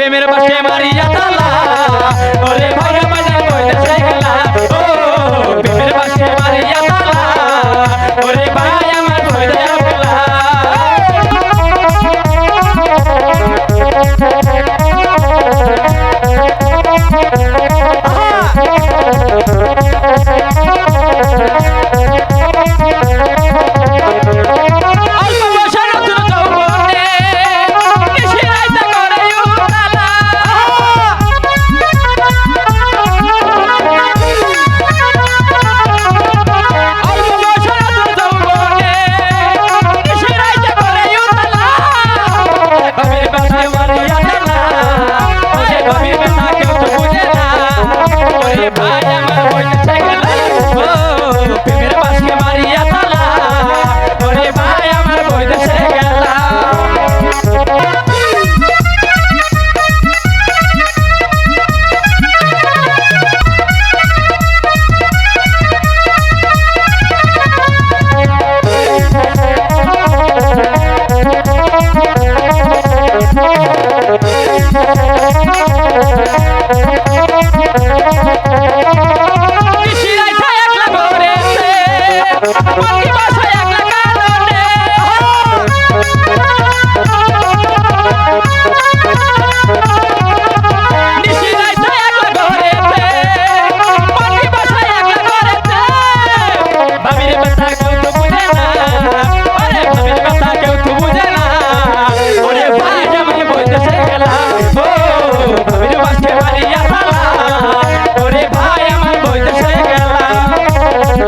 প্রেমের বাসে মারিয়া তালা। ওরে